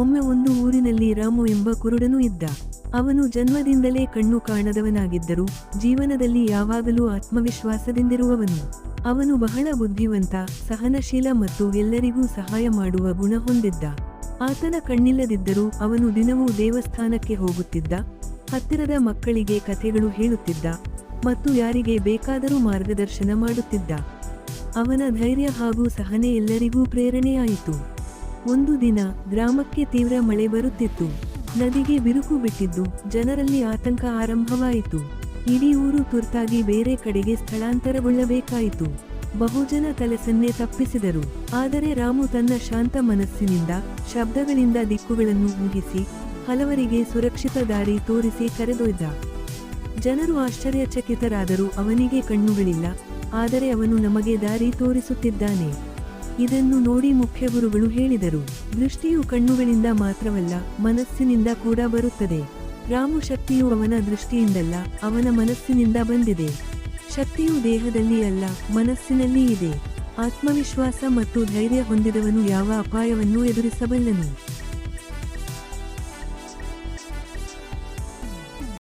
ಒಮ್ಮೆ ಒಂದು ಊರಿನಲ್ಲಿ ರಾಮು ಎಂಬ ಕುರುಡನು ಇದ್ದ. ಅವನು ಜನ್ಮದಿಂದಲೇ ಕಣ್ಣು ಕಾಣದವನಾಗಿದ್ದರೂ ಜೀವನದಲ್ಲಿ ಯಾವಾಗಲೂ ಆತ್ಮವಿಶ್ವಾಸದಿಂದಿರುವವನು. ಅವನು ಬಹಳ ಬುದ್ಧಿವಂತ, ಸಹನಶೀಲ ಮತ್ತು ಎಲ್ಲರಿಗೂ ಸಹಾಯ ಮಾಡುವ ಗುಣ ಹೊಂದಿದ್ದ. ಆತನ ಕಣ್ಣಿಲ್ಲದಿದ್ದರೂ ಅವನು ದಿನವೂ ದೇವಸ್ಥಾನಕ್ಕೆ ಹೋಗುತ್ತಿದ್ದ, ಹತ್ತಿರದ ಮಕ್ಕಳಿಗೆ ಕಥೆಗಳು ಹೇಳುತ್ತಿದ್ದ ಮತ್ತು ಯಾರಿಗೆ ಬೇಕಾದರೂ ಮಾರ್ಗದರ್ಶನ ಮಾಡುತ್ತಿದ್ದ. ಅವನ ಧೈರ್ಯ ಹಾಗೂ ಸಹನೆ ಎಲ್ಲರಿಗೂ ಪ್ರೇರಣೆಯಾಯಿತು. ಒಂದು ದಿನ ಗ್ರಾಮಕ್ಕೆ ತೀವ್ರ ಮಳೆ ಬರುತ್ತಿತ್ತು. ನದಿಗೆ ಬಿರುಕು ಬಿಟ್ಟಿದ್ದು ಜನರಲ್ಲಿ ಆತಂಕ ಆರಂಭವಾಯಿತು. ಇಡೀ ಊರು ತುರ್ತಾಗಿ ಬೇರೆ ಕಡೆಗೆ ಸ್ಥಳಾಂತರಗೊಳ್ಳಬೇಕಾಯಿತು. ಬಹುಜನ ತಲೆಸನ್ನೇ ತಪ್ಪಿಸಿದರು. ಆದರೆ ರಾಮು ತನ್ನ ಶಾಂತ ಮನಸ್ಸಿನಿಂದ ಶಬ್ದಗಳಿಂದ ದಿಕ್ಕುಗಳನ್ನು ಮುಗಿಸಿ ಹಲವರಿಗೆ ಸುರಕ್ಷಿತ ದಾರಿ ತೋರಿಸಿ ಕರೆದೊಯ್ದ. ಜನರು ಆಶ್ಚರ್ಯಚಕಿತರಾದರೂ ಅವನಿಗೆ ಕಣ್ಣುಗಳಿಲ್ಲ. ಆದರೆ ಅವನು ನಮಗೆ ದಾರಿ ತೋರಿಸುತ್ತಿದ್ದಾನೆ. ಇದನ್ನು ನೋಡಿ ಮುಖ್ಯ ಗುರುಗಳು ಹೇಳಿದರು. ದೃಷ್ಟಿಯು ಕಣ್ಣುಗಳಿಂದ ಮಾತ್ರವಲ್ಲ, ಮನಸ್ಸಿನಿಂದ ಕೂಡ ಬರುತ್ತದೆ. ರಾಮು ಶಕ್ತಿಯು ಅವನ ದೃಷ್ಟಿಯಿಂದಲ್ಲ, ಅವನ ಮನಸ್ಸಿನಿಂದ ಬಂದಿದೆ. ಶಕ್ತಿಯು ದೇಹದಲ್ಲಿ ಅಲ್ಲ, ಮನಸ್ಸಿನಲ್ಲಿ ಇದೆ. ಆತ್ಮವಿಶ್ವಾಸ ಮತ್ತು ಧೈರ್ಯ ಹೊಂದಿದವನು ಯಾವ ಅಪಾಯವನ್ನು ಎದುರಿಸಬಲ್ಲನು?